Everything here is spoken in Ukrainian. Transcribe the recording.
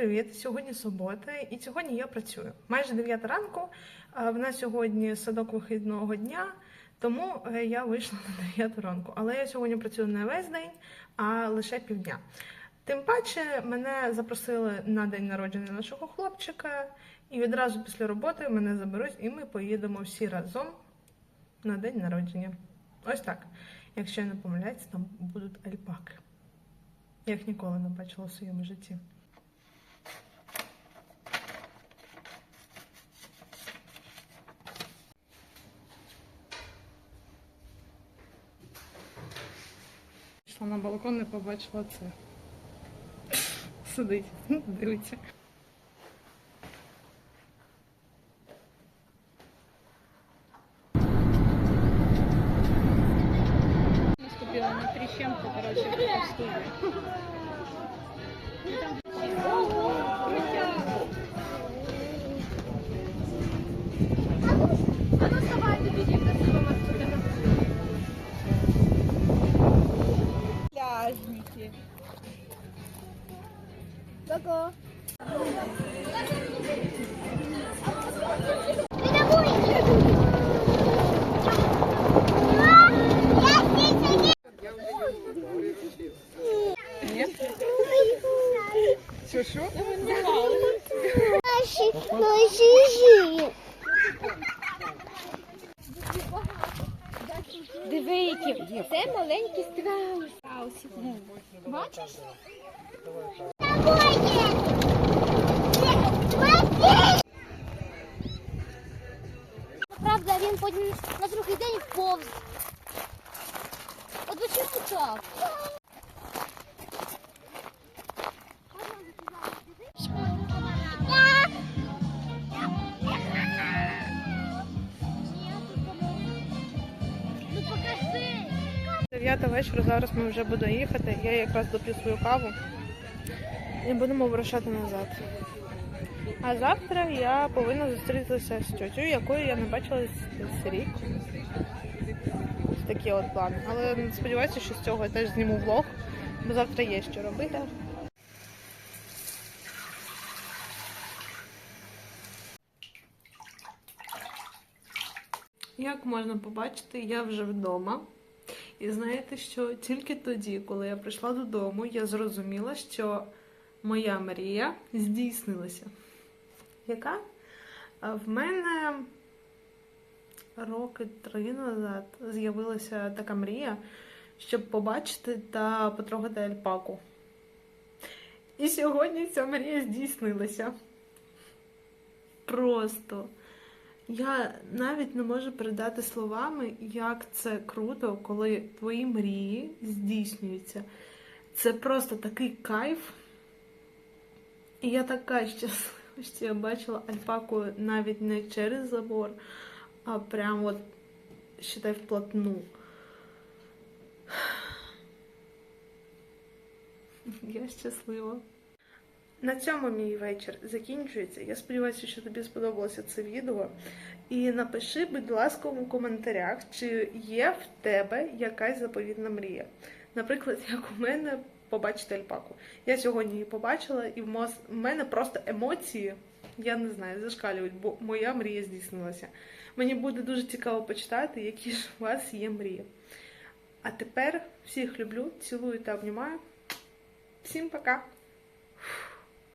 привіт! Сьогодні субота, і сьогодні я працюю. Майже 9 ранку. В нас сьогодні садок вихідного дня, тому е, я вийшла на 9 ранку. Але я сьогодні працюю не весь день, а лише півдня. Тим паче мене запросили на день народження нашого хлопчика, і відразу після роботи мене заберуть, і ми поїдемо всі разом на день народження. Ось так. Якщо я не помиляюсь, там будуть альпаки. Я їх ніколи не бачила в своєму житті. Пішла на балкон і побачила це. Сидить, дивиться. Наступила на трещенку, короче, в студии. Ого. Що, що? Наші, наші Диви, які. Це маленький страус. Страусик. Бачиш? Покажи. Дев'ята вечора, зараз ми вже будемо їхати. Я якраз доп'ю свою каву і будемо вирушати назад. А завтра я повинна зустрітися з тьотю, якою я не бачила з- рік. Такі от плани. Але сподіваюся, що з цього я теж зніму влог, бо завтра є що робити. Як можна побачити, я вже вдома. І знаєте, що тільки тоді, коли я прийшла додому, я зрозуміла, що моя мрія здійснилася. Яка? В мене роки три назад з'явилася така мрія, щоб побачити та потрогати альпаку. І сьогодні ця мрія здійснилася. Просто. Я навіть не можу передати словами, як це круто, коли твої мрії здійснюються. Це просто такий кайф. І я така щаслива, що я бачила альпаку навіть не через забор, а прямо от, считай, вплотну. Я щаслива. На цьому мій вечір закінчується. Я сподіваюся, що тобі сподобалося це відео. І напиши, будь ласка, у коментарях, чи є в тебе якась заповідна мрія. Наприклад, як у мене побачити альпаку. Я сьогодні її побачила, і в в мене просто емоції, я не знаю, зашкалюють, бо моя мрія здійснилася. Мені буде дуже цікаво почитати, які ж у вас є мрії. А тепер всіх люблю, цілую та обнімаю. Всім пока!